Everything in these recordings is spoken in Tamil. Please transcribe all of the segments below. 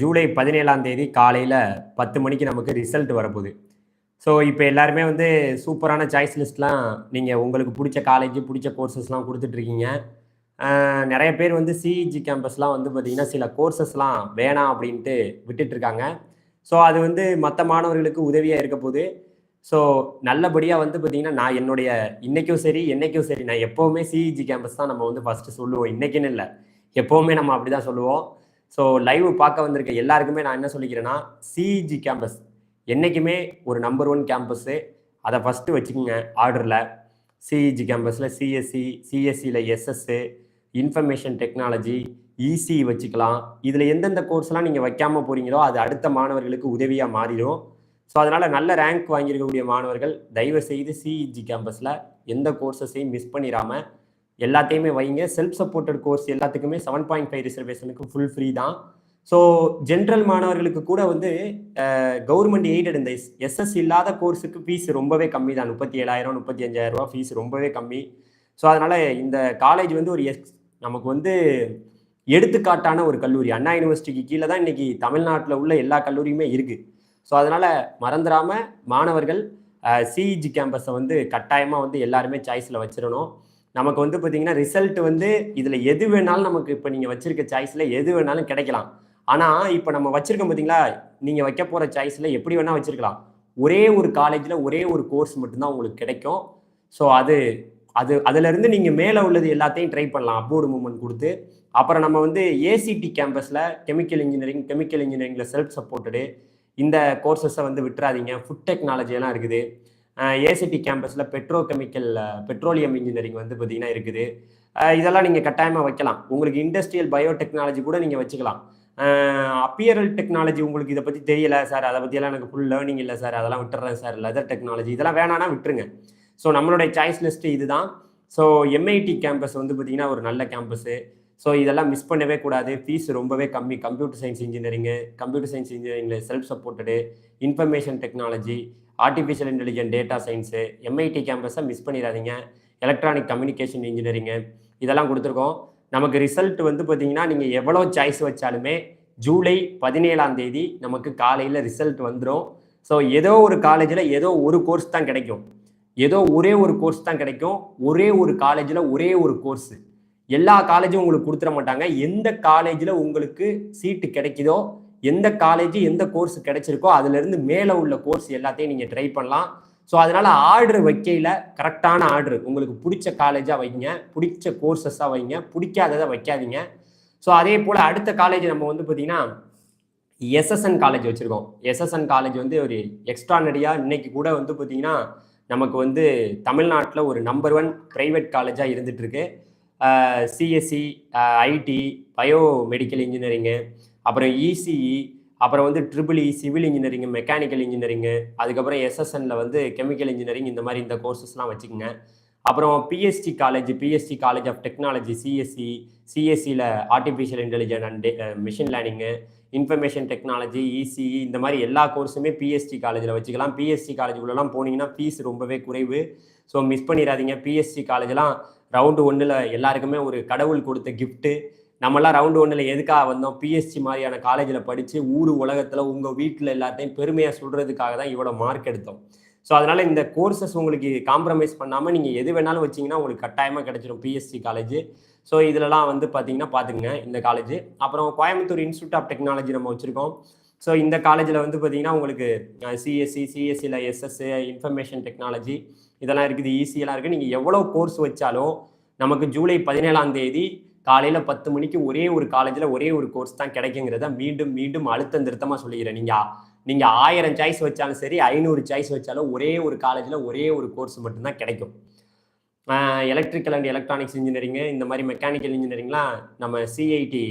ஜூலை பதினேழாம் தேதி காலையில் பத்து மணிக்கு நமக்கு ரிசல்ட் வரப்போகுது. ஸோ இப்போ எல்லாருமே வந்து சூப்பரான சாய்ஸ் லிஸ்ட்லாம் நீங்கள் உங்களுக்கு பிடிச்ச காலேஜ் பிடிச்ச கோர்சஸ்லாம் கொடுத்துட்ருக்கீங்க நிறைய பேர் வந்து சிஇஜி கேம்பஸ்லாம் வந்து பார்த்திங்கன்னா சில கோர்சஸ்லாம் வேணாம் அப்படின்ட்டு விட்டுட்ருக்காங்க ஸோ அது வந்து மற்ற மாணவர்களுக்கு உதவியாக இருக்க போகுது. ஸோ நல்லபடியாக வந்து பார்த்திங்கன்னா நான் என்னுடைய இன்றைக்கும் சரி என்னைக்கும் சரி நான் எப்போவுமே சிஇஜி கேம்பஸ் தான் நம்ம வந்து ஃபஸ்ட்டு சொல்லுவோம். இன்றைக்கின்னு இல்லை. எப்போவுமே நம்ம அப்படி தான் சொல்லுவோம். ஸோ லைவ் பார்க்க வந்திருக்க எல்லாருக்குமே நான் என்ன சொல்லிக்கிறேன்னா சிஇஜி கேம்பஸ் என்றைக்குமே ஒரு நம்பர் ஒன் கேம்பஸ்ஸு அதை ஃபஸ்ட்டு வச்சுக்கோங்க ஆர்டரில் சிஇஜி கேம்பஸில் சிஎஸ்சி சிஎஸ்சியில் எஸ்எஸ்ஸு இன்ஃபர்மேஷன் டெக்னாலஜி இசி வச்சுக்கலாம். இதில் எந்தெந்த கோர்ஸ்லாம் நீங்கள் வைக்காமல் போகிறீங்களோ அது அடுத்த மாணவர்களுக்கு உதவியாக மாறிடும். ஸோ அதனால் நல்ல ரேங்க் வாங்கியிருக்கக்கூடிய மாணவர்கள் தயவு செய்து சிஇஜி கேம்பஸில் எந்த கோர்ஸஸையும் மிஸ் பண்ணிடாமல் எல்லாத்தையுமே வைங்க. செல்ஃப் சப்போர்ட்டட் கோர்ஸ் எல்லாத்துக்குமே செவன் பாயிண்ட் ஃபைவ் ரிசர்வேஷனுக்கு ஃபுல் ஃப்ரீ தான். ஸோ ஜென்ரல் மாணவர்களுக்கு கூட வந்து கவர்மெண்ட் எய்டட் இந்த எஸ்எஸ் இல்லாத கோர்ஸுக்கு ஃபீஸ் ரொம்பவே கம்மி தான். முப்பத்தி ஏழாயிரம் முப்பத்தி அஞ்சாயிரம் ரூபா ஃபீஸ் ரொம்பவே கம்மி. ஸோ அதனால் இந்த காலேஜ் வந்து ஒரு எஸ் நமக்கு வந்து எடுத்துக்காட்டான ஒரு கல்லூரி. அண்ணா யூனிவர்சிட்டிக்கு கீழே தான் இன்னைக்கு தமிழ்நாட்டில் உள்ள எல்லா கல்லூரியுமே இருக்குது ஸோ அதனால் மறந்துடாமல் மாணவர்கள் சிஇஜி கேம்பஸை வந்து கட்டாயமாக வந்து எல்லாருமே சாய்ஸில் வச்சிடணும். நமக்கு வந்து பார்த்தீங்கன்னா ரிசல்ட் வந்து இதில் எது வேணாலும் நமக்கு இப்போ நீங்கள் வச்சிருக்க சாய்ஸில் எது வேணாலும் கிடைக்கலாம். ஆனால் இப்போ நம்ம வச்சுருக்கோம் பார்த்தீங்களா நீங்கள் வைக்க போகிற சாய்ஸில் எப்படி வேணால் வச்சுருக்கலாம். ஒரே ஒரு காலேஜில் ஒரே ஒரு கோர்ஸ் மட்டும்தான் உங்களுக்கு கிடைக்கும். ஸோ அது அது அதுலேருந்து நீங்கள் மேலே உள்ளது எல்லாத்தையும் ட்ரை பண்ணலாம். அப்வோர்டு மூமெண்ட் கொடுத்து. அப்புறம் நம்ம வந்து ஏசிடி கேம்பஸில் கெமிக்கல் இன்ஜினியரிங் கெமிக்கல் இன்ஜினியரிங்கில் செல்ஃப் சப்போர்ட்டடு இந்த கோர்சஸை வந்து விட்டுறாதீங்க. ஃபுட் டெக்னாலஜி எல்லாம் இருக்குது. ஏசிடி கேம்பஸில் பெட்ரோ கெமிக்கல் பெட்ரோலியம் இன்ஜினியரிங் வந்து பார்த்தீங்கன்னா இருக்குது. இதெல்லாம் நீங்கள் கட்டாயமாக வைக்கலாம். உங்களுக்கு இண்டஸ்ட்ரியல் பயோடெக்னாலஜி கூட நீங்கள் வச்சுக்கலாம். அப்பியரல் டெக்னாலஜி உங்களுக்கு இதை பற்றி தெரியல சார். அதை பற்றியெல்லாம் எனக்கு ஃபுல் லேர்னிங் இல்லை சார். அதெல்லாம் விட்டுறேன் சார். லெதர் டெக்னாலஜி இதெல்லாம் வேணான்னா விட்டுருங்க. ஸோ நம்மளுடைய சாய்ஸ் லிஸ்ட்டு இதுதான். ஸோ எம்ஐடி கேம்பஸ் வந்து பார்த்திங்கன்னா ஒரு நல்ல கேம்பஸ்ஸு ஸோ இதெல்லாம் மிஸ் பண்ணவே கூடாது. ஃபீஸ் ரொம்பவே கம்மி. Computer science engineering computer science இன்ஜினியரிங்கில் self supported information technology artificial intelligent data science MIT கேம்பஸை miss பண்ணிடாதீங்க. எலக்ட்ரானிக் கம்யூனிகேஷன் இன்ஜினியரிங்கு இதெல்லாம் கொடுத்துருக்கோம். நமக்கு ரிசல்ட் வந்து பார்த்தீங்கன்னா நீங்கள் எவ்வளோ சாய்ஸ் வச்சாலுமே ஜூலை பதினேழாம் தேதி நமக்கு காலையில் ரிசல்ட் வந்துடும் ஸோ ஏதோ ஒரு காலேஜில் ஏதோ ஒரு கோர்ஸ் தான் கிடைக்கும். ஏதோ ஒரே ஒரு கோர்ஸ் தான் கிடைக்கும். ஒரே ஒரு காலேஜில் ஒரே ஒரு கோர்ஸு எல்லா காலேஜும் உங்களுக்கு கொடுத்துட மாட்டாங்க. எந்த காலேஜில் உங்களுக்கு சீட்டு கிடைக்குதோ எந்த காலேஜ் எந்த கோர்ஸ் கிடைச்சிருக்கோ அதுலேருந்து மேலே உள்ள கோர்ஸ் எல்லாத்தையும் நீங்கள் ட்ரை பண்ணலாம். ஸோ அதனால் ஆர்டர் வைக்கையில் கரெக்டான ஆர்டர் உங்களுக்கு பிடிச்ச காலேஜாக வைங்க பிடிச்ச கோர்சஸாக வைங்க பிடிக்காததை வைக்காதீங்க. ஸோ அதே போல் அடுத்த காலேஜ் நம்ம வந்து பார்த்திங்கன்னா எஸ்எஸ்என் காலேஜ் வச்சுருக்கோம். எஸ்எஸ்என் காலேஜ் வந்து ஒரு எக்ஸ்ட்ரானரியாக இன்னைக்கு கூட வந்து பார்த்திங்கன்னா நமக்கு வந்து தமிழ்நாட்டில் ஒரு நம்பர் ஒன் ப்ரைவேட் காலேஜாக இருந்துகிட்ருக்கு CSE IT bio medical engineering அப்புறம் இசிஇ அப்புறம் வந்து triple E civil engineering mechanical engineering அதுக்கப்புறம் எஸ்எஸ்என்ல வந்து கெமிக்கல் இன்ஜினியரிங் இந்த மாதிரி இந்த கோர்சஸ்லாம் வச்சுக்கோங்க. அப்புறம் PSG college PSG college of technology CSE சிஎஸ்சியில் artificial intelligent and machine learning information technology ECE இந்த மாதிரி எல்லா கோர்ஸுமே பிஎஸ்டி காலேஜில் வச்சுக்கலாம். பிஎஸ்சி காலேஜுக்குள்ளலாம் போனீங்கன்னா ஃபீஸ் ரொம்பவே குறைவு. ஸோ மிஸ் பண்ணிடாதீங்க. பிஎஸ்டி காலேஜ்லாம் ரவுண்டு ஒன்றில் எல்லாருக்குமே ஒரு கடவுள் கொடுத்த கிஃப்ட்டு நம்மளாம் ரவுண்டு ஒன்றில் எதுக்காக வந்தோம்? பிஎஸ்சி மாதிரியான காலேஜில் படித்து ஊர் உலகத்தில் உங்கள் வீட்டில் எல்லாத்தையும் பெருமையாக சொல்கிறதுக்காக தான் இவ்வளோ மார்க் எடுத்தோம். ஸோ அதனால் இந்த கோர்சஸ் உங்களுக்கு காம்ப்ரமைஸ் பண்ணாமல் நீங்கள் எது வேணாலும் வச்சிங்கன்னா உங்களுக்கு கட்டாயமாக கிடச்சிடும் பிஎஸ்சி காலேஜ் ஸோ இதிலலாம் வந்து பார்த்தீங்கன்னா பார்த்துக்குங்க இந்த காலேஜ் அப்புறம் கோயம்புத்தூர் இன்ஸ்டியூட் ஆஃப் டெக்னாலஜி நம்ம வச்சுருக்கோம். ஸோ இந்த காலேஜில் வந்து பார்த்தீங்கன்னா உங்களுக்கு சிஎஸ்சி சிஎஸ்சியில் எஸ்எஸ் இன்ஃபர்மேஷன் டெக்னாலஜி இதெல்லாம் இருக்குது ஈஸியெல்லாம் இருக்குது நீங்கள் எவ்வளோ கோர்ஸ் வச்சாலும் நமக்கு ஜூலை பதினேழாம் தேதி காலையில் பத்து மணிக்கு ஒரே ஒரு காலேஜில் ஒரே ஒரு கோர்ஸ் தான் கிடைக்குங்கிறத மீண்டும் மீண்டும் அழுத்தம் திருத்தமாக சொல்லிக்கிறேன். நீங்கள் நீங்கள் ஆயிரம் சாய்ஸ் வச்சாலும் சரி ஐநூறு சாய்ஸ் வச்சாலும் ஒரே ஒரு காலேஜில் ஒரே ஒரு கோர்ஸ் மட்டும்தான் கிடைக்கும். எலக்ட்ரிக்கல் அண்ட் எலக்ட்ரானிக்ஸ் இன்ஜினியரிங்கு இந்த மாதிரி மெக்கானிக்கல் இன்ஜினியரிங்லாம் நம்ம சிஐடி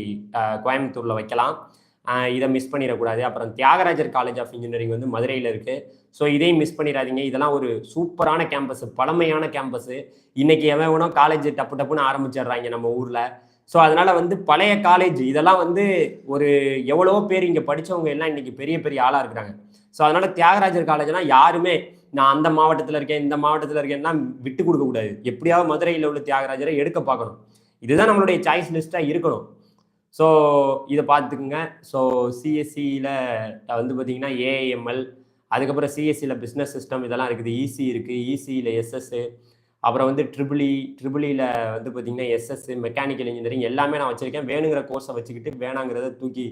கோயம்புத்தூரில் வைக்கலாம். இதை மிஸ் பண்ணிடக்கூடாது. அப்புறம் தியாகராஜர் காலேஜ் ஆஃப் இன்ஜினியரிங் வந்து மதுரையில் இருக்குது ஸோ இதையும் மிஸ் பண்ணிடாதீங்க. இதெல்லாம் ஒரு சூப்பரான கேம்பஸ் பழமையான கேம்பஸ் இன்னைக்கு எவன் வேணும் காலேஜ் டப்பு டப்புன்னு ஆரம்பிச்சிடுறாங்க நம்ம ஊரில். ஸோ அதனால வந்து பழைய காலேஜ் இதெல்லாம் வந்து ஒரு எவ்வளவோ பேர் இங்கே படித்தவங்க எல்லாம் இன்னைக்கு பெரிய பெரிய ஆளாக இருக்கிறாங்க. ஸோ அதனால தியாகராஜர் காலேஜ்னால் யாருமே நான் அந்த மாவட்டத்தில் இருக்கேன் இந்த மாவட்டத்தில் இருக்கேன்னா விட்டு கொடுக்கக்கூடாது எப்படியாவது மதுரையில் உள்ள தியாகராஜரை எடுக்க பார்க்கணும். இதுதான் நம்மளுடைய சாய்ஸ் லிஸ்ட்டாக இருக்கணும். ஸோ இதை பார்த்துக்குங்க. ஸோ சிஎஸ்சியில் வந்து பார்த்தீங்கன்னா ஏஎம்எல் அதுக்கப்புறம் சிஎஸ்சியில் பிஸ்னஸ் சிஸ்டம் இதெல்லாம் இருக்குது. இசி இருக்குது இசியில் எஸ்எஸ்ஸு அப்புறம் வந்து ட்ரிபிளி ட்ரிபிளியில் வந்து பார்த்தீங்கன்னா எஸ்எஸ் மெக்கானிக்கல் இன்ஜினியரிங் எல்லாமே நான் வச்சுருக்கேன். வேணுங்கிற கோர்ஸை வச்சுக்கிட்டு வேணாங்கிறத தூக்கி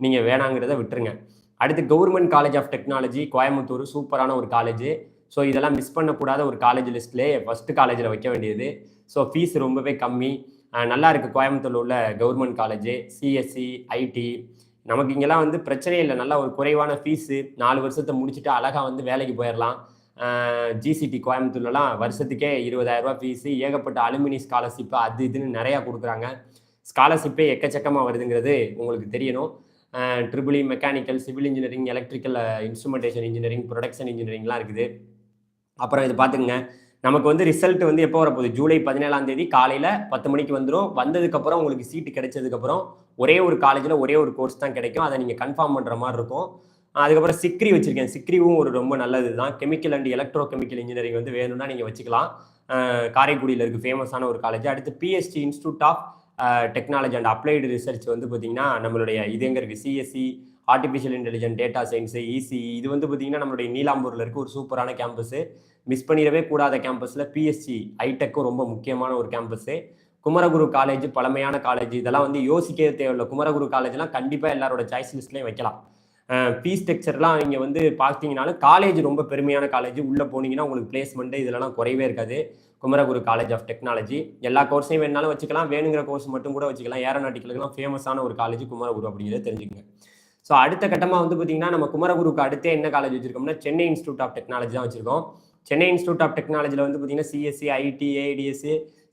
நீங்கள் வேணாங்கிறத விட்டுருங்க. அடுத்து government college of technology Coimbatore சூப்பரான ஒரு காலேஜ் ஸோ இதெல்லாம் மிஸ் பண்ணக்கூடாத ஒரு காலேஜ் லிஸ்ட்லேயே ஃபஸ்ட்டு காலேஜில் வைக்க வேண்டியது. ஸோ ஃபீஸ் ரொம்பவே கம்மி. நல்லா இருக்குது கோயம்புத்தூரில் உள்ள கவர்மெண்ட் காலேஜ் சிஎஸ்சி ஐடி நமக்கு இங்கெல்லாம் வந்து பிரச்சனையே இல்லை. நல்லா ஒரு குறைவான ஃபீஸு நாலு வருஷத்தை முடிச்சுட்டு அழகாக வந்து வேலைக்கு போயிடலாம் ஜிசிடி கோயம்புத்தூர்லலாம் வருஷத்துக்கே இருபதாயிரம் ஃபீஸு ஏகப்பட்ட அலுமினி ஸ்காலர்ஷிப்பு அது இதுன்னு நிறையா கொடுக்குறாங்க. ஸ்காலர்ஷிப்பே எக்கச்சக்கமாக வருதுங்கிறது உங்களுக்கு தெரியணும். Triple E mechanical civil engineering electrical instrumentation engineering production இன்ஜினியரிங்லாம் இருக்குது. அப்புறம் இது பார்த்துக்குங்க. நமக்கு வந்து ரிசல்ட் வந்து எப்போ வரப்போகுது? ஜூலை பதினேழாம் தேதி காலையில் பத்து மணிக்கு வந்துடும் வந்ததுக்கப்புறம் உங்களுக்கு சீட்டு கிடைச்சதுக்கப்புறம் ஒரே ஒரு காலேஜில் ஒரே ஒரு கோர்ஸ் தான் கிடைக்கும். அதை நீங்கள் கன்ஃபார்ம் பண்ணுற மாதிரி இருக்கும். அதுக்கப்புறம் சிக்ரி வச்சுருக்கேன். சிக்ரிவும் ஒரு ரொம்ப நல்லது தான் chemical and electro chemical engineering வந்து வேணும்னா நீங்கள் வச்சுக்கலாம். காரைக்குடியில் இருக்குது ஃபேமஸான ஒரு காலேஜ் அடுத்து PSG institute of technology and applied research வந்து பார்த்தீங்கன்னா நம்மளுடைய இது எங்கே இருக்குது CSE artificial intelligent data science EC இது வந்து பார்த்தீங்கன்னா நம்மளுடைய நீலாம்பூரில் இருக்க. ஒரு சூப்பரான கேம்பஸு மிஸ் பண்ணிடவே கூடாத கேம்பஸில் பிஎஸ்சி ஐடெக்கும் ரொம்ப முக்கியமான ஒரு கேம்பஸு குமரகுரு காலேஜ் பழமையான காலேஜ் இதெல்லாம் வந்து யோசிக்கவே தேவையில்லை. குமரகுரு காலேஜ்லாம் கண்டிப்பாக எல்லாரோட சாய்ஸ் லிஸ்ட்லேயும் வைக்கலாம். ஃபீஸ் ஸ்ட்ரக்சர்லாம் நீங்கள் வந்து பார்த்தீங்கனாலும் காலேஜ் ரொம்ப பெருமையான காலேஜ் உள்ளே போனீங்கன்னா உங்களுக்கு பிளேஸ்மெண்ட்டு இதெல்லாம் குறையவே இருக்காது. குமரகுரு காலேஜ் ஆஃப் டெக்னாலஜி எல்லா கோர்ஸையும் வேணாலும் வச்சுக்கலாம். வேணுங்கிற கோர்ஸ் மட்டும் கூட வச்சுக்கலாம். ஏரோநாட்டிக்கலுக்குலாம் ஃபேமஸான ஒரு காலேஜ் குமரகுரு அப்படிங்கிறத தெரிஞ்சுக்கங்க. ஸோ அடுத்த கட்டமாக வந்து பார்த்தீங்கன்னா நம்ம குமரகுருக்கு அடுத்தே என்ன காலேஜ் வச்சிருக்கோம்னா சென்னை இன்ஸ்டியூட் ஆஃப் டெக்னாலஜி தான் வச்சிருக்கோம். சென்னை இன்ஸ்டியூட் ஆஃப் டெக்னாலஜியில் வந்து பார்த்தீங்கன்னா சிஎஸ்சி ஐடி ஏடிஎஸ்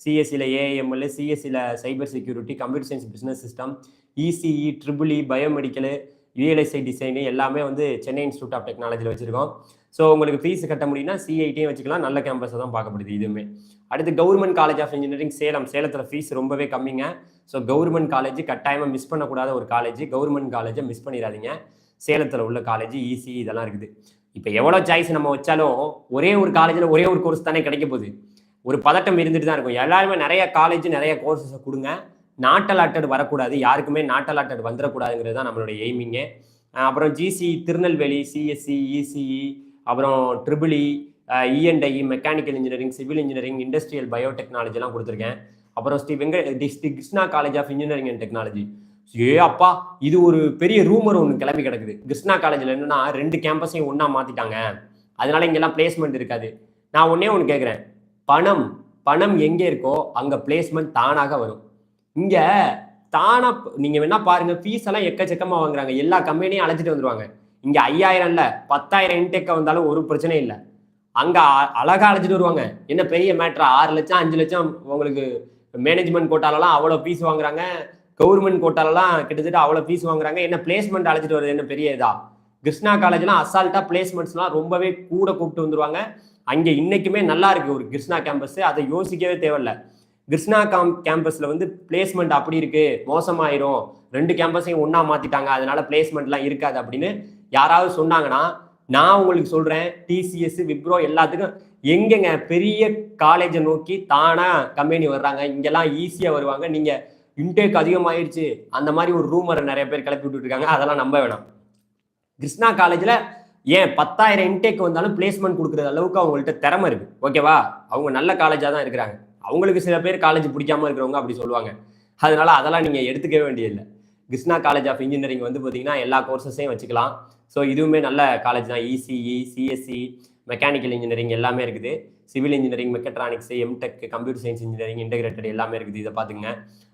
சிஎஸ்சியில் AML சிஎஸ்சியில் cyber security computer science business system ECE E biomedical VLSI design எல்லாமே வந்து சென்னை இன்ஸ்டியூட் ஆஃப் டெக்னாலஜியில் வச்சுருக்கோம். ஸோ உங்களுக்கு ஃபீஸ் கட்ட முடியும்னா சிஐடியும் வச்சுக்கலாம். நல்ல கேம்பஸை தான் பார்க்கப்படுது இதுவுமே. அடுத்து government college of engineering Salem. சேலத்தில் ஃபீஸ் ரொம்பவே கம்மிங்க. ஸோ கவர்மெண்ட் காலேஜ் கட்டாயமாக மிஸ் பண்ணக்கூடாத ஒரு காலேஜ் கவர்மெண்ட் காலேஜை மிஸ் பண்ணிடாதீங்க. சேலத்தில் உள்ள காலேஜ் ஈஸி இதெல்லாம் இருக்குது. இப்போ எவ்வளோ சாய்ஸ் நம்ம வச்சாலும் ஒரே ஒரு காலேஜில் ஒரே ஒரு கோர்ஸ் தானே கிடைக்க போகுது. ஒரு பதட்டம் இருந்துட்டு தான் இருக்கும். எல்லாருமே நிறைய காலேஜ் நிறைய கோர்சஸை கொடுங்க. நாட் அலாட்டட் வரக்கூடாது. யாருக்குமே நாட் அலாட்டட் வந்துடக்கூடாதுங்கிறது தான் நம்மளுடைய எய்மிங்கு அப்புறம் ஜிசி திருநெல்வேலி சிஎஸ்சி இசிஇ அப்புறம் triple E E N I mechanical engineering civil engineering industrial பயோடெக்னாலஜிலாம் கொடுத்துருக்கேன். அப்புறம் Sri Venka Sri Krishna college of engineering and technology ஏ அப்பா இது ஒரு பெரிய ரூமர் ஒன்று கிளம்பி கிடக்குது. கிருஷ்ணா காலேஜில் என்னன்னா ரெண்டு கேம்பஸையும் ஒன்றா மாற்றிட்டாங்க அதனால இங்கெல்லாம் பிளேஸ்மெண்ட் இருக்காது. நான் ஒன்றே ஒன்று கேட்குறேன் பணம் பணம் எங்கே இருக்கோ அங்கே பிளேஸ்மெண்ட் தானாக வரும். இங்கே தானா நீங்கள் வேணா பாருங்க ஃபீஸ் எல்லாம் எக்கச்சக்கமாக வாங்குறாங்க. எல்லா கம்பெனியும் அழைச்சிட்டு வந்துருவாங்க. இங்கே ஐயாயிரம் இல்லை பத்தாயிரம் இன்டெக்க வந்தாலும் ஒரு பிரச்சனையும் இல்லை. அங்கே அ- அழைச்சிட்டு வருவாங்க. என்ன பெரிய மேட்ரா ஆறு லட்சம் அஞ்சு லட்சம் உங்களுக்கு மேனேஜ்மெண்ட் கோட்டாலலாம் அவ்வளோ ஃபீஸ் வாங்குறாங்க. கவர்மெண்ட் கோட்டாலலாம் கிட்டத்தட்ட அவ்வளோ ஃபீஸ் வாங்குறாங்க. என்ன பிளேஸ்மெண்ட் அழைச்சிட்டு வருது என்ன பெரிய இதா? கிருஷ்ணா காலேஜ்லாம் அசால்ட்டாக பிளேஸ்மெண்ட்ஸ்லாம் ரொம்பவே கூட கூப்பிட்டு வந்துருவாங்க. அங்கே இன்னைக்குமே நல்லா இருக்கு ஒரு கிருஷ்ணா கேம்பஸ் அதை யோசிக்கவே தேவையில்ல. கிருஷ்ணா காம் கேம்பஸில் வந்து பிளேஸ்மெண்ட் அப்படி இருக்கு. மோசமாயிரும். ரெண்டு கேம்பஸையும் ஒன்றா மாற்றிட்டாங்க அதனால பிளேஸ்மெண்ட்லாம் இருக்காது அப்படின்னு யாராவது சொன்னாங்கன்னா நான் உங்களுக்கு சொல்கிறேன் டிசிஎஸ் விப்ரோ எல்லாத்துக்கும் எங்கெங்க பெரிய காலேஜை நோக்கி தானாக கம்பெனி வர்றாங்க. இங்கெல்லாம் ஈஸியாக வருவாங்க. நீங்கள் இன்டேக் அதிகமாயிருச்சு. அந்த மாதிரி ஒரு ரூமரை நிறைய பேர் கிளப்பி விட்டுட்டு இருக்காங்க அதெல்லாம் நம்ப வேணாம். கிருஷ்ணா காலேஜில் ஏன் பத்தாயிரம் இன்டேக் வந்தாலும் பிளேஸ்மெண்ட் கொடுக்குற அளவுக்கு அவங்கள்ட்ட திறமை இருக்கு. ஓகேவா அவங்க நல்ல காலேஜாக தான் இருக்கிறாங்க. அவங்களுக்கு சில பேர் காலேஜ் பிடிக்காம இருக்கிறவங்க அப்படி சொல்லுவாங்க. அதனால அதெல்லாம் நீங்கள் எடுத்துக்கவே வேண்டியதில்லை. கிருஷ்ணா காலேஜ் ஆஃப் இன்ஜினியரிங் வந்து பார்த்தீங்கன்னா எல்லா கோர்சஸையும் வச்சுக்கலாம். ஸோ இதுவுமே நல்ல காலேஜ் தான். இசிஇ சிஎஸ்சி மெக்கானிக்கல் இன்ஜினியரிங் எல்லாமே இருக்குது. Civil engineering mechatronics MTech computer science engineering integrated எல்லாமே இருக்குது. இதை பார்த்துங்க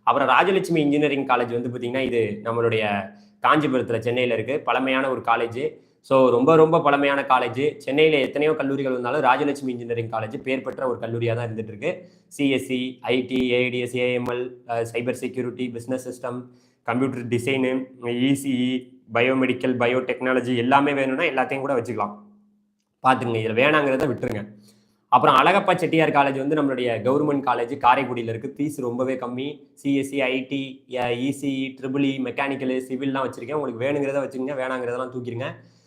அப்புறம் ராஜலட்சுமி இன்ஜினியரிங் காலேஜ் வந்து பார்த்தீங்கன்னா இது நம்மளுடைய காஞ்சிபுரத்தில் சென்னையில் இருக்குது பழமையான ஒரு காலேஜ் ஸோ ரொம்ப ரொம்ப பழமையான காலேஜ் சென்னையில் எத்தனையோ கல்லூரிகள் இருந்தாலும் ராஜலட்சுமி இன்ஜினியரிங் காலேஜ் பேர் பெற்ற ஒரு கல்லூரியாக தான் இருந்துட்டு இருக்கு. CSE IT AIDS AML cyber security business system computer design ECE biomedical biotechnology எல்லாமே வேணும்னா எல்லாத்தையும் கூட வச்சுக்கலாம். பார்த்துங்க இதில் வேணாங்கிறத விட்டுருங்க. அப்புறம் அழகப்பா செட்டியார் காலேஜ் வந்து நம்மளுடைய கவர்மெண்ட் காலேஜ் காரைக்குடியில் இருக்குது ஃபீஸ் ரொம்பவே கம்மி. CSE IT ECE triple E mechanical சிவில்லாம் வச்சுருக்கேன். உங்களுக்கு வேணுங்கிறத வச்சுக்கோங்க வேணாங்கிறதெல்லாம் தூக்கிடுங்க.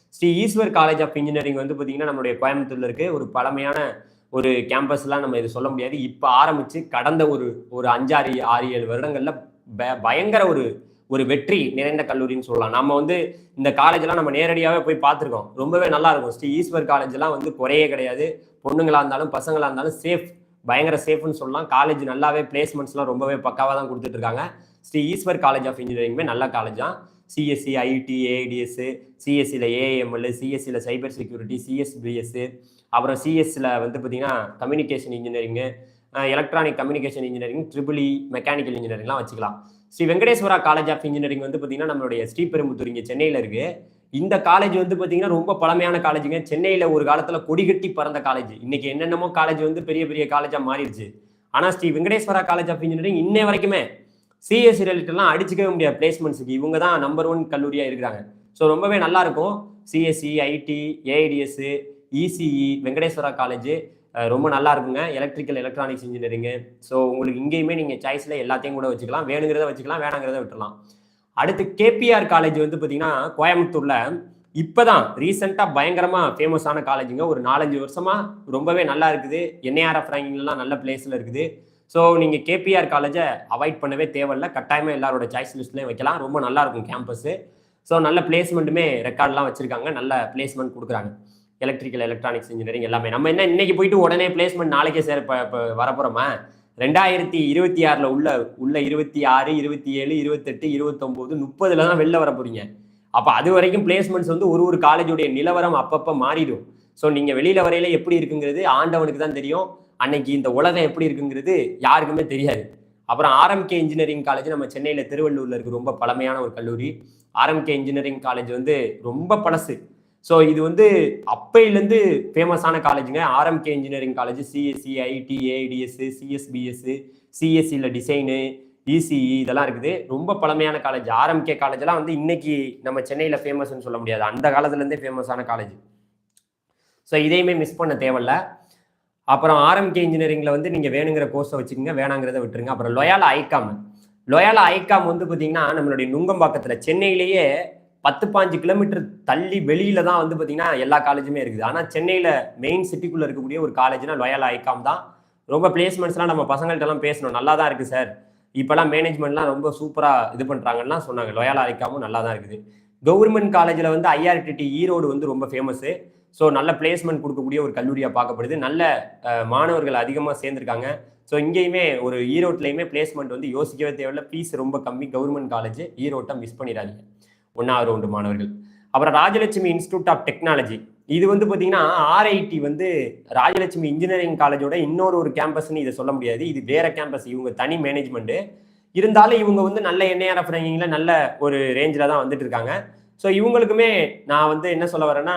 Sri Eswar college of engineering வந்து பார்த்தீங்கன்னா நம்மளுடைய கோயம்புத்தூரில் இருக்குது ஒரு பழமையான ஒரு கேம்பஸ்லாம் நம்ம இது சொல்ல முடியாது. இப்போ ஆரம்பித்து கடந்த ஒரு ஒரு அஞ்சாறு ஆறு ஏழு வருடங்களில் ப- பயங்கர ஒரு ஒரு வெற்றி நிறைந்த கல்லூரின்னு சொல்லலாம். நம்ம வந்து இந்த காலேஜ்லாம் நம்ம நேரடியாகவே போய் பார்த்துருக்கோம். ரொம்பவே நல்லா இருக்கும். ஸ்ரீ ஈஸ்வர் காலேஜ்லாம் வந்து குறையே கிடையாது. பொண்ணுங்களாக இருந்தாலும் பசங்களாக இருந்தாலும் சேஃப் பயங்கர சேஃப்னு சொல்லலாம். காலேஜ் நல்லாவே பிளேஸ்மெண்ட்ஸ்லாம் ரொம்பவே பக்காவாக தான் கொடுத்துட்டு இருக்காங்க ஸ்ரீ ஈஸ்வர் காலேஜ் ஆஃப் இன்ஜினியரிங்குமே நல்ல காலேஜ் தான். சிஎஸ்சி ஐடி ஏஐடிஎஸ்ஸு சிஎஸ்சியில் ஏஎம்எல் சிஎஸ்சியில் சைபர் செக்யூரிட்டி சிஎஸ்பிஎஸ் அப்புறம் சிஎஸ்சியில் வந்து பார்த்தீங்கன்னா communication engineering electronic communication engineering triple E mechanical இன்ஜினியரிங்லாம் வச்சுக்கலாம். Sri Venkateswara college of engineering வந்து பார்த்தீங்கன்னா நம்மளுடைய ஸ்ரீபெரும்புத்தூர் இங்கே சென்னையில் இருக்குது இந்த காலேஜ் வந்து பார்த்தீங்கன்னா ரொம்ப பழமையான காலேஜுங்க சென்னையில் ஒரு காலத்தில் கொடிகட்டி பறந்த காலேஜ் இன்னைக்கு என்னென்னமோ காலேஜ் வந்து பெரிய பெரிய காலேஜாக மாறிடுச்சு. ஆனால் Sri Venkateswara college of engineering இன்னை வரைக்குமே சிஎஸ்சி ரிலேட்டட்லாம் அடிச்சுக்கவே முடியாது பிளேஸ்மெண்ட்ஸுக்கு இவங்க தான் நம்பர் ஒன் கல்லூரியாக இருக்கிறாங்க. ஸோ ரொம்பவே நல்லா இருக்கும். CSE IT AIDS ECE Venkateswara college ரொம்ப நல்லா இருக்குங்க. எலக்ட்ரிக்கல் எலக்ட்ரானிக்ஸ் இன்ஜினியரிங்கு ஸோ உங்களுக்கு இங்கேயுமே நீங்கள் சாய்ஸில் எல்லாத்தையும் கூட வச்சுக்கலாம். வேணுங்கிறத வச்சுக்கலாம் வேணாங்கிறத விட்டுலாம் அடுத்து கேபிஆர் காலேஜ் வந்து பார்த்தீங்கன்னா கோயம்புத்தூரில் இப்போதான் ரீசெண்டாக பயங்கரமாக ஃபேமஸான காலேஜுங்க ஒரு நாலஞ்சு வருஷமாக ரொம்பவே நல்லா இருக்குது. என்ஏஆர்எஃப் ரேங்கிங்லாம் நல்ல பிளேஸில் இருக்குது. ஸோ நீங்கள் கேபிஆர் காலேஜை அவாய்ட் பண்ணவே தேவையில்ல. கட்டாயமாக எல்லாரோட சாய்ஸ் லிஸ்ட்லேயும் வைக்கலாம். ரொம்ப நல்லா இருக்கும் கேம்பஸ்ஸு ஸோ நல்ல பிளேஸ்மெண்ட்டுமே ரெக்கார்ட்லாம் வச்சுருக்காங்க. நல்ல பிளேஸ்மெண்ட் கொடுக்குறாங்க. எலக்ட்ரிக்கல் எலக்ட்ரானிக்ஸ் இன்ஜினியரிங் எல்லாமே. நம்ம என்ன இன்னைக்கு போயிட்டு உடனே பிளேஸ்மெண்ட் நாளைக்கே சேர இப்போ வரப்போகிறோமா ரெண்டாயிரத்தி இருபத்தி ஆறில் உள்ள உள்ள இருபத்தி ஆறு இருபத்தி ஏழு இருபத்தெட்டு இருபத்தொம்போது முப்பதுல தான் வெளில வர போறீங்க. அப்போ அது வரைக்கும் பிளேஸ்மெண்ட்ஸ் வந்து ஒரு ஒரு காலேஜுடைய நிலவரம் அப்பப்போ மாறிடும். ஸோ நீங்கள் வெளியில் வரையில எப்படி இருக்குங்கிறது ஆண்டவனுக்கு தான் தெரியும். அன்னைக்கு இந்த உலகம் எப்படி இருக்குங்கிறது யாருக்குமே தெரியாது. அப்புறம் ஆர்எம்கே இன்ஜினியரிங் காலேஜ் நம்ம சென்னையில் திருவள்ளூரில் இருக்கு. ரொம்ப பழமையான ஒரு கல்லூரி. ஆர்எம்கே இன்ஜினியரிங் காலேஜ் வந்து ரொம்ப பழசு. ஸோ இது வந்து அப்பையிலேருந்து ஃபேமஸான காலேஜுங்க RMK engineering college CSE IT ADS CSBS சிஎஸ்சியில் design ECE இதெல்லாம் இருக்குது. ரொம்ப பழமையான காலேஜ் ஆர்எம்கே காலேஜ்லாம் வந்து இன்னைக்கு நம்ம சென்னையில் ஃபேமஸ்னு சொல்ல முடியாது. அந்த காலத்துலேருந்தே ஃபேமஸான காலேஜ் ஸோ இதையுமே மிஸ் பண்ண தேவையில்ல. அப்புறம் ஆர்எம்கே இன்ஜினியரிங்கில் வந்து நீங்கள் வேணுங்கிற கோர்ஸை வச்சுக்கோங்க. வேணாங்கிறத விட்டுருங்க. அப்புறம் லொயால ஐகாம் லொயால ஐகாம் வந்து பார்த்தீங்கன்னா நம்மளுடைய நுங்கம்பாக்கத்தில் சென்னையிலேயே பத்து பாஞ்சு கிலோமீட்டர் தள்ளி வெளியில தான் வந்து பார்த்தீங்கன்னா எல்லா காலேஜுமே இருக்குது. ஆனால் சென்னையில் மெயின் சிட்டிக்குள்ளே இருக்கக்கூடிய ஒரு காலேஜ்னா லொயல் ஐகாம் தான். ரொம்ப பிளேஸ்மெண்ட்ஸ்லாம் நம்ம பசங்கள்கிட்டலாம் பேசணும். நல்லா தான் இருக்குது சார் இப்போலாம் மேனேஜ்மெண்ட்லாம் ரொம்ப சூப்பராக இது பண்ணுறாங்கன்னா சொன்னாங்க. லொயல் ஐகாமும் நல்லா தான் இருக்குது. கவர்மெண்ட் காலேஜில் வந்து ஐஆர்டிடி ஈரோடு வந்து ரொம்ப ஃபேமஸ்ஸு ஸோ நல்ல பிளேஸ்மெண்ட் கொடுக்கக்கூடிய ஒரு கல்லூரியாக பார்க்கப்படுது. நல்ல மாணவர்கள் அதிகமாக சேர்ந்துருக்காங்க. ஸோ இங்கேயுமே ஒரு ஈரோட்லையுமே பிளேஸ்மெண்ட் வந்து யோசிக்கவே தேவையில்ல. ஃபீஸ் ரொம்ப கம்மி. கவர்மெண்ட் காலேஜ் ஈரோட்டை மிஸ் பண்ணிடாதீங்க. ஒன்றாவது ரவுண்டு மாணவர்கள். அப்புறம் ராஜலட்சுமி இன்ஸ்டியூட் ஆஃப் டெக்னாலஜி இது வந்து பார்த்தீங்கன்னா ஆர்ஐடி வந்து ராஜலட்சுமி இன்ஜினியரிங் காலேஜோட இன்னொரு ஒரு கேம்பஸ்ன்னு இதை சொல்ல முடியாது. இது வேற கேம்பஸ் இவங்க தனி மேனேஜ்மெண்ட்டு இருந்தாலும் இவங்க வந்து நல்ல என்ஐஆர்எஃப் ரேங்கிங்கில் நல்ல ஒரு ரேஞ்சில் தான் வந்துட்டு இருக்காங்க. ஸோ இவங்களுக்குமே நான் வந்து என்ன சொல்ல வரேன்னா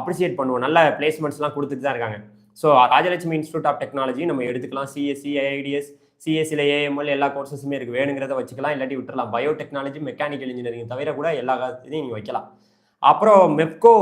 அப்ரிசியேட் பண்ணுவோம். நல்ல பிளேஸ்மெண்ட்ஸ்லாம் கொடுத்துட்டு தான் இருக்காங்க. So Rajalakshmi institute of technology நம்ம எடுத்துக்கலாம். சிஎஸ்சி ஐஐடிஎஸ் சிஎஸ்சியில் ஏஎம்எல் எல்லா கோர்சஸுமே இருக்குது வேணுங்கிறத வச்சுக்கலாம். இல்லாட்டி விட்டுறலாம். பயோடெக்னாலஜி மெக்கானிக்கல் இன்ஜினியரிங் தவிர கூட எல்லா இதையும் நீங்கள் வைக்கலாம். அப்புறம் Mepco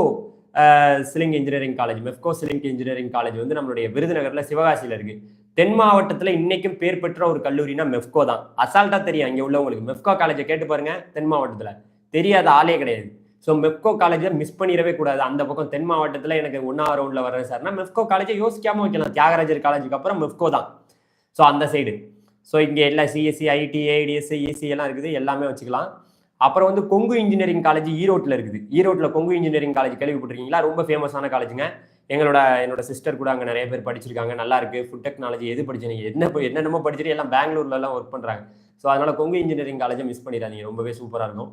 Schlenk engineering college Mepco Schlenk engineering college வந்து நம்மளுடைய விருதுநகரில் சிவகாசியில் இருக்குது தென் மாவட்டத்தில் இன்னைக்கும் பேர் பெற்ற ஒரு கல்லூரினா மெஃப்கோ தான். அசால்ட்டாக தெரியும். அங்கே உள்ளவங்களுக்கு மெஃப்கோ காலேஜை கேட்டு பாருங்க. தென் மாவட்டத்தில். தெரியாத ஆளே கிடையாது. ஸோ மெப்கோ காலேஜை மிஸ் பண்ணிடவே கூடாது. அந்த பக்கம் தென் மாவட்டத்தில் எனக்கு ஒன்றாவது ரவுண்டில் வரேன் சார்னா மெஃப்கோ காலேஜை யோசிக்காமல் வைக்கலாம். தியாகராஜர் காலேஜுக்கு அப்புறம் மெஃப்கோ தான். ஸோ அந்த சைடு ஸோ இங்கே எல்லா சிஎஸ்சி ஐடி ஏடிஎஸ் இசி எல்லாம் இருக்குது. எல்லாமே வச்சுக்கலாம். அப்புறம் வந்து கொங்கு இன்ஜினியரிங் காலேஜ் ஈரோட்டில் இருக்குது. ஈரோட்டில் கொங்கு இன்ஜினியரிங் காலேஜ் கேள்விப்பட்டிருக்கீங்களா? ரொம்ப ஃபேமஸான காலேஜுங்க எங்களோட என்னோட சிஸ்டர் கூட அங்கே நிறைய பேர் படிச்சிருக்காங்க. நல்லா இருக்கு. ஃபுட் டெக்னாலஜி எது படிச்சீங்க? என்ன என்னென்னமோ படிச்சுட்டு எல்லாம் பெங்களூர்லலாம் ஒர்க் பண்ணுறாங்க ஸோ அதனால கொங்கு இன்ஜினியரிங் காலேஜை மிஸ் பண்ணிடாதீங்க. ரொம்பவே சூப்பராக இருக்கும்.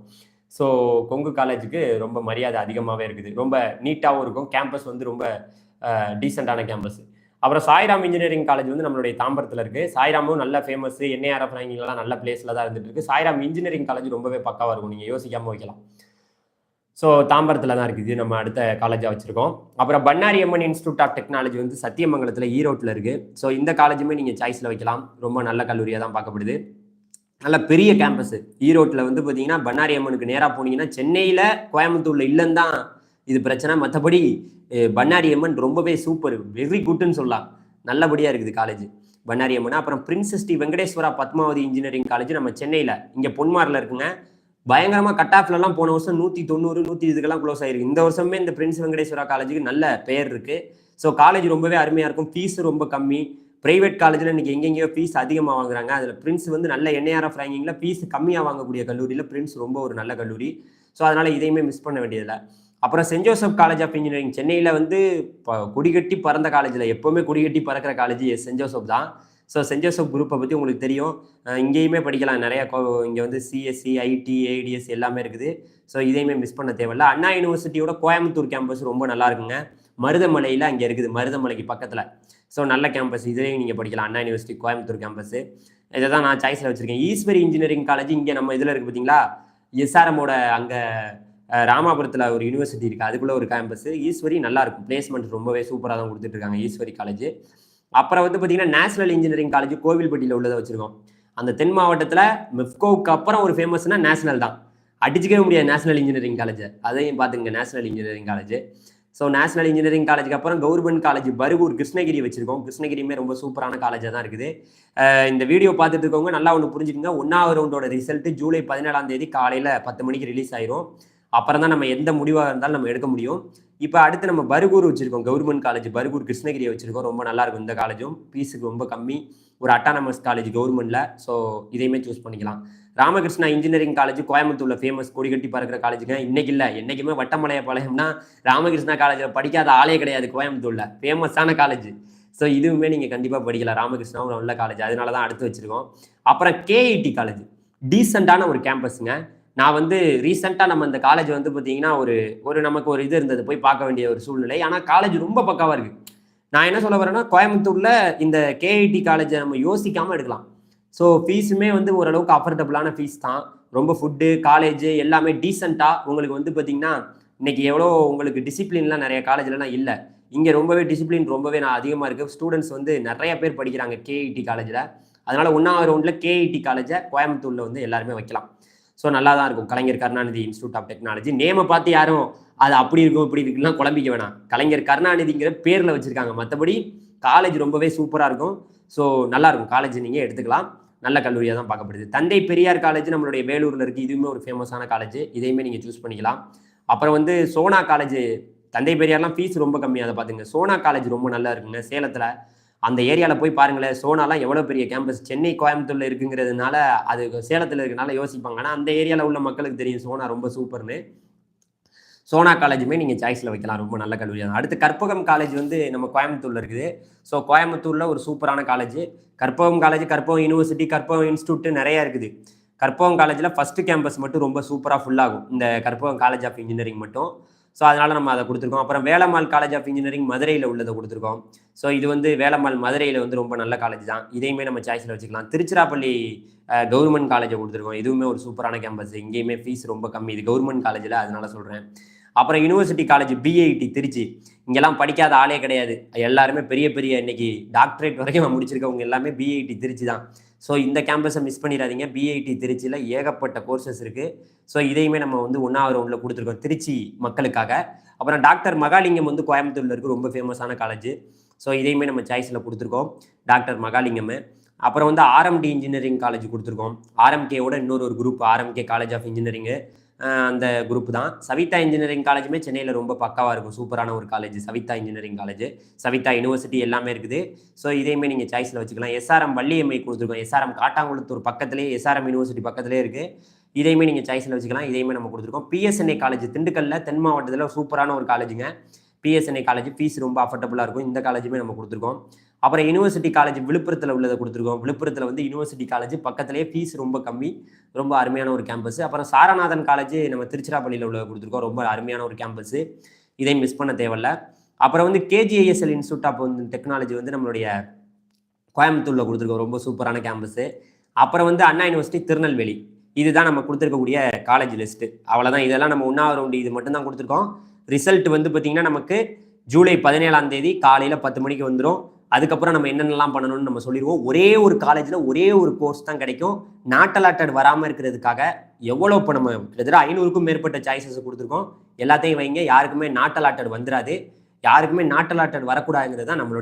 ஸோ கொங்கு காலேஜுக்கு ரொம்ப மரியாதை அதிகமாகவே இருக்குது. ரொம்ப நீட்டாகவும் இருக்கும். கேம்பஸ் வந்து ரொம்ப டீசெண்டான கேம்பஸ் அப்புறம் சாய்ராம் இன்ஜினியரிங் காலேஜ் வந்து நம்மளுடைய தாம்பரத்தில் இருக்குது சாய்ராமும் நல்ல ஃபேமஸ் என்ஏஆர்எஃப் ரேங்கிங்லாம் நல்ல பிளேஸில் தான் இருந்துட்டு இருக்கு. சாய்ராம் இன்ஜினியரிங் காலேஜ் ரொம்பவே பக்காவாக இருக்கும். நீங்கள் யோசிக்காமல் வைக்கலாம். ஸோ தாம்பரத்தில் தான் இருக்குது. நம்ம அடுத்த காலேஜாக வச்சுருக்கோம். அப்புறம் Bannari Amman institute of technology வந்து சத்தியமங்கலத்தில் ஈரோட்டில் இருக்குது ஸோ இந்த காலேஜுமே நீங்கள் சாய்ஸில் வைக்கலாம். ரொம்ப நல்ல கல்லூரியாக தான் பார்க்கப்படுது. நல்ல பெரிய கேம்பஸ் ஈரோட்டில் வந்து பார்த்தீங்கன்னா பண்ணாரி அம்மனுக்கு நேராக போனீங்கன்னா சென்னையில் கோயம்புத்தூரில் இல்லைன்னு தான் இது பிரச்சனை. மற்றபடி பண்ணாரி அம்மன் ரொம்பவே சூப்பர் வெரி குட்னு சொல்லலாம். நல்லபடியாக இருக்குது காலேஜ் பண்ணாரி அம்மன் அப்புறம் princess Sri Venkateswara Padmavathi engineering college நம்ம சென்னையில். இங்கே பொன்மாரில் இருக்குங்க. பயங்கரமாக கட் ஆஃப்லலாம் போன வருஷம் நூற்றி தொண்ணூறு நூற்றி இதுக்கெல்லாம் க்ளோஸ் ஆயிருக்கு இந்த வருஷமே இந்த பிரின்ஸ் வெங்கடேஸ்வரா காலேஜுக்கு நல்ல பெயர் இருக்குது ஸோ காலேஜ் ரொம்பவே அருமையாக இருக்கும். ஃபீஸ் ரொம்ப கம்மி. ப்ரைவேட் காலேஜில் இன்றைக்கி எங்கெங்கேயோ ஃபீஸ் அதிகமாக வாங்குறாங்க. அதில் பிரின்ஸ் வந்து நல்ல என்ஐஆர்எஃப் ரேங்கிங்கில் ஃபீஸ் கம்மியாக வாங்கக்கூடிய கல்லூரியில் பிரின்ஸ் ரொம்ப ஒரு நல்ல கல்லூரி. ஸோ அதனால் இதையுமே மிஸ் பண்ண வேண்டியதில்லை. அப்புறம் saint Joseph college of engineering சென்னையில் வந்து இப்போ குடிகட்டி பறந்த காலேஜில் எப்போவுமே குடிகட்டி பறக்கிற காலேஜ் சென்ட் ஜோசப் தான். ஸோ சென்ட் ஜோசப் குரூப்பை பற்றி உங்களுக்கு தெரியும். இங்கேயுமே படிக்கலாம். நிறையா இங்கே வந்து சிஎஸ்சி ஐடி ஏடிஎஸ் எல்லாமே இருக்குது. ஸோ இதையுமே மிஸ் பண்ண தேவையில்ல. அண்ணா யூனிவர்சிட்டியோட கோயம்புத்தூர் கேம்பஸ் ரொம்ப நல்லா இருக்குங்க. மருதமலையில் அங்கே இருக்குது. மருதமலைக்கு பக்கத்தில். ஸோ நல்ல கேம்பஸ் இதுலேயும் நீங்கள் படிக்கலாம். அண்ணா யூனிவர்சிட்டி கோயம்புத்தூர் கேம்பஸ் இதை தான் நான் சாய்ஸில் வச்சுருக்கேன். ஈஸ்வரி இன்ஜினியரிங் காலேஜ் இங்கே நம்ம இதில் இருக்குது பார்த்தீங்களா எஸ்ஆர்எம்மோட அங்கே ராமாபுரத்தில் ஒரு யூனிவர்சிட்டி இருக்குது அதுக்குள்ளே ஒரு கேம்பஸ் ஈஸ்வரி நல்லா இருக்கும். பிளேஸ்மெண்ட் ரொம்பவே சூப்பராக தான் கொடுத்துட்ருக்காங்க ஈஸ்வரி காலேஜ் அப்புறம் வந்து பார்த்தீங்கன்னா நேஷனல் இன்ஜினியரிங் காலேஜ் கோவில்பட்டியில் உள்ளதை வச்சுருக்கோம். அந்த தென் மாவட்டத்தில் மிஃப்கோவுக்கு அப்புறம் ஒரு ஃபேமஸ்னா நேஷனல் தான். அடிச்சுக்கவே முடியாது நேஷனல் இன்ஜினியரிங் காலேஜ் அதையும் பார்த்துங்க national engineering college so national engineering காலேஜுக்கு அப்புறம் கவர்மெண்ட் காலேஜ் பருகூர் கிருஷ்ணகிரி வச்சிருக்கோம். கிருஷ்ணகிரியுமே ரொம்ப சூப்பரான காலேஜாக தான் இருக்குது. இந்த வீடியோ பார்த்துட்டு இருக்கவங்க நல்லா ஒன்று புரிஞ்சுக்கோங்க. ஒன்றாவது ரவுண்டோட ரிசல்ட் ஜூலை பதினேழாம் தேதி காலையில் பத்து மணிக்கு ரிலீஸ் ஆயிரும். அப்புறம் தான் நம்ம எந்த முடிவாக இருந்தாலும் நம்ம எடுக்க முடியும். இப்போ அடுத்து நம்ம பருகூர் வச்சுருக்கோம். கவர்மெண்ட் காலேஜ் பருகூர் கிருஷ்ணகிரியை வச்சுருக்கோம். ரொம்ப நல்லாயிருக்கும் இந்த காலேஜும். ஃபீஸுக்கு ரொம்ப கம்மி. ஒரு அட்டானமஸ் காலேஜ் கவர்மெண்ட்டில் ஸோ இதையுமே சூஸ் பண்ணிக்கலாம். ராமகிருஷ்ணா இன்ஜினியரிங் காலேஜ் கோயம்புத்தூரில் ஃபேமஸ் கொடிகட்டி பறக்கிற காலேஜுங்க இன்னைக்கு இல்லை. என்றைக்குமே வட்டமலைய பாளையம்னா ராமகிருஷ்ணா காலேஜில் படிக்காத ஆளே கிடையாது கோயம்புத்தூரில். ஃபேமஸான காலேஜ் ஸோ இதுவுமே நீங்கள் கண்டிப்பாக படிக்கலாம். ராமகிருஷ்ணா ஒரு நல்ல காலேஜ் அதனால தான் அடுத்து வச்சுருக்கோம். அப்புறம் கேஐடி காலேஜ் டீசெண்டான ஒரு கேம்பஸுங்க நான் வந்து ரீசெண்டாக நம்ம இந்த காலேஜ் வந்து பார்த்தீங்கன்னா ஒரு ஒரு நமக்கு ஒரு இது இருந்தது போய் பார்க்க வேண்டிய ஒரு சூழ்நிலை. ஆனால் காலேஜ் ரொம்ப பக்காவாக இருக்குது நான் என்ன சொல்ல வரேன்னா கோயம்புத்தூரில் இந்த கேஐடி காலேஜை நம்ம யோசிக்காமல் எடுக்கலாம். ஸோ ஃபீஸுமே வந்து ஓரளவுக்கு அஃபோர்டபுளான ஃபீஸ் தான். ரொம்ப ஃபுட்டு காலேஜ் எல்லாமே டீசெண்டாக உங்களுக்கு வந்து பார்த்தீங்கன்னா இன்னைக்கு எவ்வளோ உங்களுக்கு டிசிப்ளின்லாம் நிறைய காலேஜ்லலாம் இல்லை. இங்கே ரொம்பவே டிசிப்ளின் ரொம்பவே நான் அதிகமாக இருக்குது ஸ்டூடெண்ட்ஸ் வந்து நிறைய பேர் படிக்கிறாங்க கேஐடி காலேஜில் அதனால் ஒன்றாவது ரவுண்டில் கேஐடி காலேஜை கோயம்புத்தூரில் வந்து எல்லாருமே வைக்கலாம். ஸோ நல்லா தான் இருக்கும். Kalaignar Karunanidhi institute of technology நேமை பார்த்து யாரும் அது அப்படி இருக்கும் இப்படி இருக்குலாம் குழம்பிக்க வேணாம். கலைஞர் கருணாநிதிங்கிற பேரில் வச்சுருக்காங்க. மற்றபடி காலேஜ் ரொம்பவே சூப்பராக இருக்கும். ஸோ நல்லா இருக்கும் காலேஜ் நீங்கள் எடுத்துக்கலாம். நல்ல கல்லூரியாக தான் பார்க்கப்படுது. தந்தை பெரியார் காலேஜ் நம்மளுடைய வேலூரில் இருக்குது இதுவுமே ஒரு ஃபேமஸான காலேஜ் இதையுமே நீங்கள் சூஸ் பண்ணிக்கலாம். அப்புறம் வந்து சோனா காலேஜ் தந்தை பெரியார்லாம் ஃபீஸ் ரொம்ப கம்மியாக அதை பார்த்துங்க. சோனா காலேஜ் ரொம்ப நல்லா இருக்குங்க. சேலத்தில் அந்த ஏரியாவில் போய் பாருங்களேன் சோனாலாம் எவ்வளோ பெரிய கேம்பஸ் சென்னை கோயம்புத்தூரில் இருக்குங்கிறதுனால அது சேலத்தில் இருக்கனால யோசிப்பாங்க. ஆனால் அந்த ஏரியாவில் உள்ள மக்களுக்கு தெரியும் சோனா ரொம்ப சூப்பர்னு. சோனா காலேஜுமே நீங்கள் சாய்ஸில் வைக்கலாம் ரொம்ப நல்ல கல்லூரி தான் அடுத்து கற்பகம் காலேஜ் வந்து நம்ம கோயம்புத்தூரில் இருக்குது. ஸோ கோயம்புத்தூரில் ஒரு சூப்பரான college Karpagam college Karpagam university Karpagam institute நிறையா இருக்குது. கற்பகம் காலேஜில் ஃபஸ்ட்டு கேம்பஸ் மட்டும் ரொம்ப சூப்பராக ஃபுல்லாகும் இந்த கற்பகம் காலேஜ் ஆஃப் இன்ஜினியரிங் மட்டும். ஸோ அதனால் நம்ம அதை கொடுத்துருக்கோம். அப்புறம் வேலம்மாள் காலேஜ் ஆஃப் இன்ஜினியரிங் மதுரையில் உள்ளதை கொடுத்துருக்கோம். ஸோ இது வந்து வேலம்மாள் மதுரையில் வந்து ரொம்ப நல்ல காலேஜ் தான். இதையுமே நம்ம சாய்ஸில் வச்சுக்கலாம். திருச்சிராப்பள்ளி கவர்மெண்ட் காலேஜை கொடுத்துருக்கோம். இதுவுமே ஒரு சூப்பரான கேம்பஸ் இங்கேயுமே ஃபீஸ் ரொம்ப கம்மி. இது கவர்மெண்ட் காலேஜில் அதனால சொல்கிறேன் அப்புறம் யூனிவர்சிட்டி காலேஜ் பிஐடி திருச்சி. இங்கெல்லாம் படிக்காத ஆளே கிடையாது. எல்லாருமே பெரிய பெரிய இன்னைக்கு டாக்டரேட் வரைக்கும் முடிச்சிருக்கவங்க எல்லாமே பிஐடி திருச்சி தான். ஸோ இந்த கேம்பஸை மிஸ் பண்ணிடாதீங்க. பிஐடி திருச்சியில் ஏகப்பட்ட கோர்சஸ் இருக்குது ஸோ இதையுமே நம்ம வந்து ஒன்றாவது ரவுண்டில் கொடுத்துருக்கோம் திருச்சி மக்களுக்காக. அப்புறம் டாக்டர் மகாலிங்கம் வந்து கோயம்புத்தூரில் இருக்குது ரொம்ப ஃபேமஸான காலேஜ் ஸோ இதையுமே நம்ம சாய்ஸில் கொடுத்துருக்கோம். டாக்டர் மகாலிங்கம். அப்புறம் வந்து ஆர்எம்டி இன்ஜினியரிங் காலேஜ் கொடுத்துருக்கோம். ஆர்எம்கேவோட இன்னொரு ஒரு group RMK college of engineering அந்த குரூப் தான். சவிதா இன்ஜினியரிங் காலேஜுமே சென்னையில் ரொம்ப பக்காவாக இருக்கும். சூப்பரான ஒரு college Saveetha engineering college Saveetha university எல்லாமே இருக்குது. ஸோ இதையுமே நீங்கள் சாய்ஸில் வச்சுக்கலாம். எஸ்ஆர்எம் வள்ளியம்மை கொடுத்துருக்கோம். எஸ்ஆர்எம் காட்டாங்குளத்தூர் பக்கத்துலேயே எஸ்ஆர்எம் யூனிவர்சிட்டி பக்கத்துலேயே இருக்குது இதையுமே நீங்கள் சாய்ஸில் வச்சுக்கலாம். இதையுமே நம்ம கொடுத்துருக்கோம். பிஎஸ்என்ஐ காலேஜ் திண்டுக்கல்ல தென் மாவட்டத்தில் சூப்பரான ஒரு காலேஜுங்க பிஎஸ்என்ஐ காலேஜ் ஃபீஸ் ரொம்ப அஃபர்டபுளாக இருக்கும். இந்த காலேஜுமே நம்ம கொடுத்துருக்கோம். அப்புறம் யூனிவர்சிட்டி காலேஜ் விழுப்புரத்தில் உள்ளதை கொடுத்துருக்கோம். விழுப்புரத்தில் வந்து யூனிவர்சிட்டி காலேஜ் பக்கத்துலேயே ஃபீஸ் ரொம்ப கம்மி. ரொம்ப அருமையான ஒரு கேம்பஸ் அப்புறம் சாரநாதன் காலேஜ் நம்ம திருச்சிராப்பள்ளியில் உள்ள கொடுத்துருக்கோம். ரொம்ப அருமையான ஒரு கேம்பஸ் இதை மிஸ் பண்ண தேவையில்ல. அப்புறம் வந்து கேஜிஐஎஸ்எல் இன்ஸ்டியூட் ஆஃப் வந்து டெக்னாலஜி வந்து நம்மளுடைய கோயம்புத்தூரில் கொடுத்துருக்கோம். ரொம்ப சூப்பரான கேம்பஸு அப்புறம் வந்து அண்ணா யூனிவர்சிட்டி திருநெல்வேலி. இதுதான் நம்ம கொடுத்துருக்கக்கூடிய காலேஜ் லிஸ்ட்டு அவ்வளோதான் இதெல்லாம் நம்ம ஒன்றாவது ரவுண்டு இது மட்டும்தான் கொடுத்துருக்கோம். ரிசல்ட் வந்து பார்த்திங்கன்னா நமக்கு ஜூலை பதினேழாம் தேதி காலையில் பத்து மணிக்கு வந்துடும் அதுக்கப்புறம் நம்ம என்னென்னலாம் பண்ணணும்னு நம்ம சொல்லிடுவோம். ஒரே ஒரு காலேஜில் ஒரே ஒரு கோர்ஸ் தான் கிடைக்கும். நாட்டலாட்டட் வராமல் இருக்கிறதுக்காக எவ்வளோ இப்போ நம்ம கிட்டத்தட்ட ஐநூறுக்கும் மேற்பட்ட சாய்ஸஸ் கொடுத்துருக்கோம். எல்லாத்தையும் வைங்க. யாருக்குமே நாட்டலாட்டட் வந்துடாது யாருக்குமே நாட்டலாட்டட் வரக்கூடாதுங்கிறது தான் நம்மளுடைய